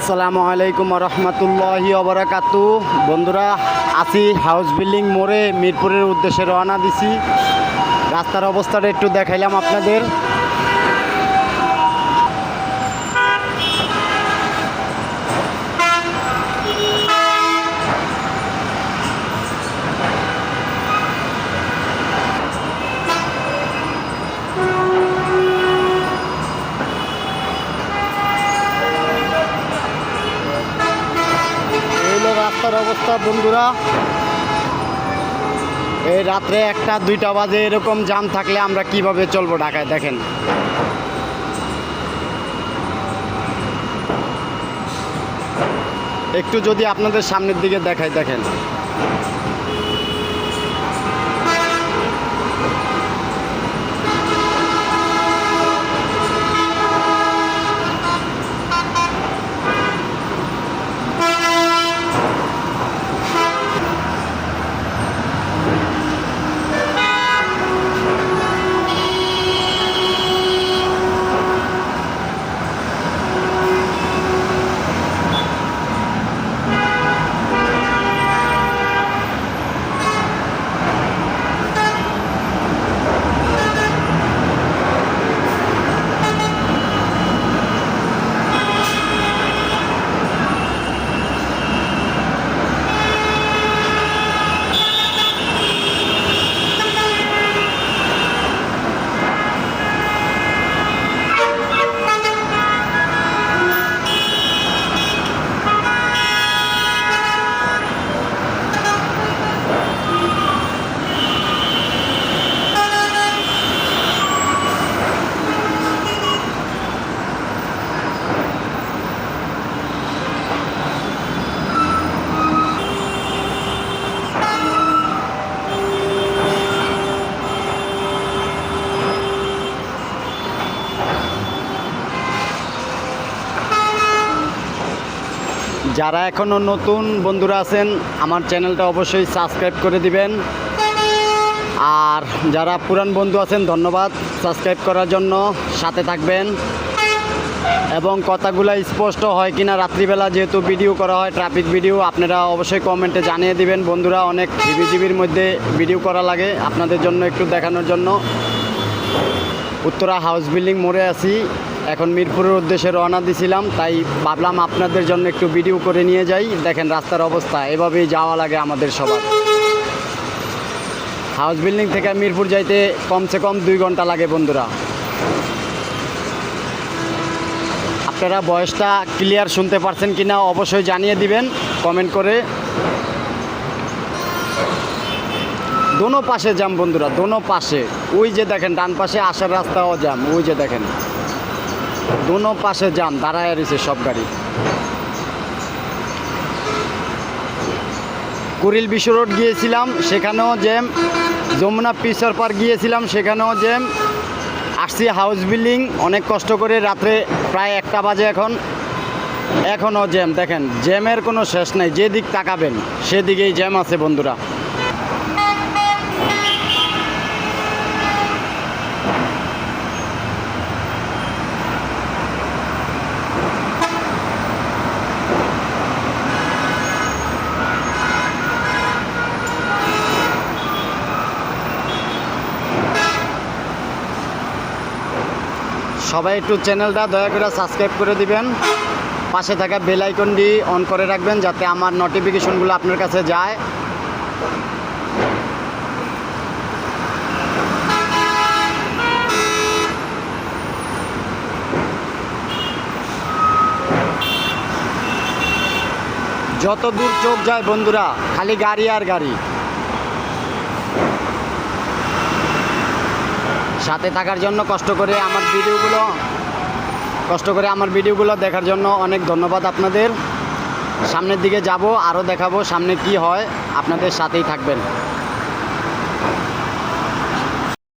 আসসালামু আলাইকুম রহমতুল্লাহি অবরাকাতু বন্ধুরা, আছি হাউস বিল্ডিং মোড়ে মিরপুরের উদ্দেশ্যে রওনা দিছি। রাস্তার অবস্থাটা একটু দেখাইলাম আপনাদের এই হলো রাস্তার অবস্থা বন্ধুরা। এই রাত্রে একটা, দুইটা বাজে, এরকম জাম থাকলে আমরা কীভাবে চলবো ঢাকায়, দেখেন। একটু যদি আপনাদের সামনের দিকে দেখাই, দেখেন। যারা এখনও নতুন বন্ধুরা আছেন, আমার চ্যানেলটা অবশ্যই সাবস্ক্রাইব করে দিবেন। আর যারা পুরান বন্ধু আছেন, ধন্যবাদ সাবস্ক্রাইব করার জন্য। সাথে থাকবেন। এবং কথাগুলো স্পষ্ট হয় কিনা রাত্রিবেলা যেহেতু ভিডিও করা হয় ট্রাফিক ভিডিও আপনারা অবশ্যই কমেন্টে জানিয়ে দিবেন। বন্ধুরা, অনেক জিবি জিবির মধ্যে ভিডিও করা লাগে আপনাদের জন্য একটু দেখানোর জন্য। উত্তরা হাউস বিল্ডিং মোড়ে আছি। এখন মিরপুরের উদ্দেশ্যে রওনা দিছিলাম, তাই ভাবলাম আপনাদের জন্য একটু ভিডিও করে নিয়ে যাই। দেখেন রাস্তার অবস্থা, এভাবেই যাওয়া লাগে আমাদের সবার। হাউস বিল্ডিং থেকে মিরপুর যাইতে কমসে কম দুই ঘণ্টা লাগে বন্ধুরা। আপনারা বয়সটা ক্লিয়ার শুনতে পারছেন কিনা অবশ্যই জানিয়ে দিবেন কমেন্ট করে। দোনো পাশে যাম বন্ধুরা, দোনো পাশে। ওই যে দেখেন, ডান পাশে আসার রাস্তাও জ্যাম ওই যে দেখেন। দোনো পাশে জ্যাম দাঁড়ায় রয়েছে সব গাড়ি। কুড়িল বিশ্ব রোড গিয়েছিলাম, সেখানেও জ্যাম যমুনা পিসার পার্ক গিয়েছিলাম, সেখানেও জ্যাম আসছি হাউস বিল্ডিং, অনেক কষ্ট করে রাত্রে প্রায় একটা বাজে এখন। এখনও জ্যাম, দেখেন, জ্যামের কোনো শেষ নাই, যেদিক তাকাবেন, সেদিকেই জ্যাম আছে বন্ধুরা। সবাই একটু চ্যানেলটা দয়া করে সাবস্ক্রাইব করে দিবেন। পাশে থাকা বেল আইকনটি অন করে রাখবেন যাতে আমার নোটিফিকেশনগুলো আপনার কাছে যায়। যত দূর চোখ যায় বন্ধুরা, খালি গাড়ি আর গাড়ি। সাথে থাকার জন্য কষ্ট করে আমার ভিডিওগুলো, কষ্ট করে আমার ভিডিওগুলো দেখার জন্য অনেক ধন্যবাদ আপনাদের। সামনের দিকে যাব, আরও দেখাবো সামনে কি হয়। আপনাদের সাথেই থাকবেন।